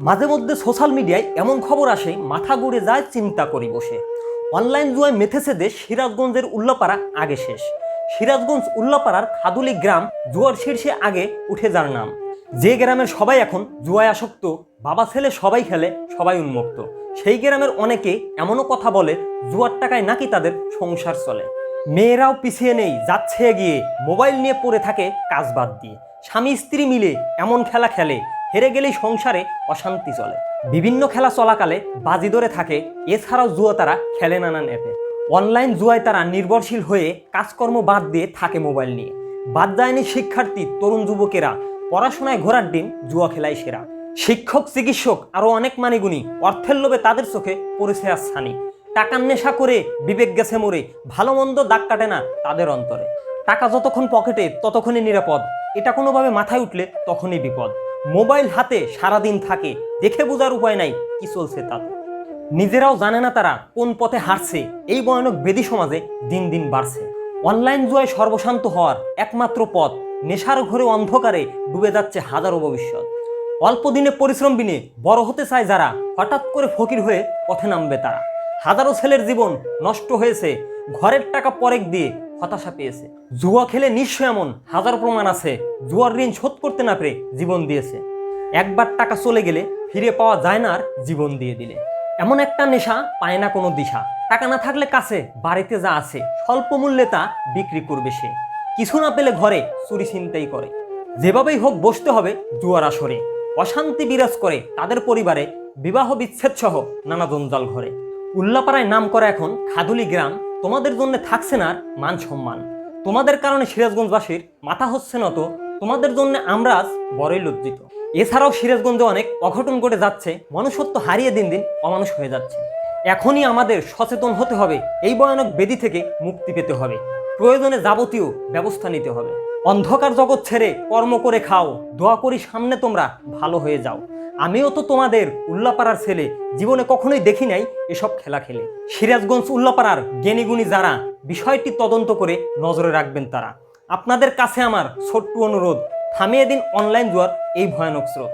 মাঝে মধ্যে সোশ্যাল মিডিয়ায় এমন খবর আসে, মাথা ঘুরে যায়, চিন্তা করি বসে। অনলাইন জুয়ায় মেথেছে দেশ সিরাজগঞ্জের উল্লাপাড়া আগে শেষ। সিরাজগঞ্জ উল্লাপাড়ার খাদুলি গ্রাম জুয়ার শীর্ষে আগে উঠে যার নাম। যে গ্রামের সবাই এখন জুয়ায় আসক্ত, বাবা ছেলে সবাই খেলে, সবাই উন্মুক্ত। সেই গ্রামের অনেকে এমনও কথা বলে, জুয়ার টাকায় নাকি তাদের সংসার চলে। মেয়েরাও পিছিয়ে নেই, যাচ্ছে এগিয়ে, মোবাইল নিয়ে পড়ে থাকে কাজ বাদ দিয়ে। স্বামী স্ত্রী মিলে এমন খেলা খেলে হেরে গেলেই সংসারে অশান্তি চলে। বিভিন্ন খেলা চলাকালে বাজি ধরে থাকে, এছাড়াও জুয়া তারা খেলে নানান অ্যাপে অনলাইন জুয়ায় তারা নির্ভরশীল হয়ে কাজকর্ম বাদ দিয়ে থাকে মোবাইল নিয়ে। বাদ যায়নি শিক্ষার্থী, তরুণ যুবকেরা। পড়াশোনায় ঘোরার দিন জুয়া খেলায় সেরা। শিক্ষক, চিকিৎসক, আরও অনেক মানিগুণী। অর্থের লোভে তাদের চোখে পড়েছে আর ছানি টাকার নেশা করে বিবেক গেছে মরে। ভালো মন্দ দাগ কাটে না তাদের অন্তরে। টাকা যতক্ষণ পকেটে, ততক্ষণই নিরাপদ। এটা কোনোভাবে মাথায় উঠলে তখনই বিপদ। মোবাইল হাতে সারাদিন থাকে, দেখে বোঝার উপায় নাই, কি চলছে তাতে নিজেরাও জানে না তারা কোন পথে হারছে এই ভয়ানক বেদি সমাজে দিন দিন বাড়ছে। অনলাইন জুয়ায় সর্বশান্ত হওয়ার একমাত্র পথ, নেশার ঘরে অন্ধকারে ডুবে যাচ্ছে হাজারো ভবিষ্যৎ। অল্প দিনে পরিশ্রম বিনে বড় হতে চায় যারা, হঠাৎ করে ফকির হয়ে পথে নামবে তারা। হাজারো ছেলের জীবন নষ্ট হয়েছে, ঘরের টাকা পরেক দিয়ে হতাশা পেয়েছে। জুয়া খেলে নিশ্চয় এমন হাজার প্রমাণ আছে, জুয়ার ঋণ শোধ করতে না পেরে জীবন দিয়েছে। একবার টাকা চলে গেলে ফিরে পাওয়া যায় না আর জীবন দিয়ে দিলে। এমন একটা নেশা পায় না কোনো দিশা। টাকা না থাকলে কাছে, বাড়িতে যা আছে, স্বল্প মূল্যে তা বিক্রি করবে সে। কিছু না পেলে ঘরে চুরি ছিনতাই করে। যেভাবেই হোক বসতে হবে জুয়ার আসরে। অশান্তি বিরাজ করে তাদের পরিবারে বিবাহ বিচ্ছেদ সহ নানা জঞ্জাল ঘরে। উল্লাপাড়ায় নাম করা এখন খাদুলি গ্রাম তোমাদের জন্য থাকছে না মান সম্মান। তোমাদের কারণে সিরাজগঞ্জবাসীর মাথা হচ্ছে না তো তোমাদের জন্য আমরা আজ বড়ই লজ্জিত। এছাড়াও সিরাজগঞ্জে অনেক অঘটন ঘটে যাচ্ছে, মনুষ্যত্ব হারিয়ে দিন দিন অমানুষ হয়ে যাচ্ছে। এখনই আমাদের সচেতন হতে হবে, এই ভয়ানক বেদি থেকে মুক্তি পেতে হবে। প্রয়োজনে যাবতীয় ব্যবস্থা নিতে হবে। অন্ধকার জগৎ ছেড়ে কর্ম করে খাও, দোয়া করি সামনে তোমরা ভালো হয়ে যাও। আমিও তো তোমাদের উল্লাপাড়ার ছেলে, জীবনে কখনোই দেখি নাই এসব খেলা খেলে। সিরাজগঞ্জ উল্লাপাড়ার জ্ঞানীগুণী যারা, বিষয়টি তদন্ত করে নজরে রাখবেন তারা। আপনাদের কাছে আমার ছোট্ট অনুরোধ, থামিয়ে দিন অনলাইন জুয়ার এই ভয়ানক স্রোত।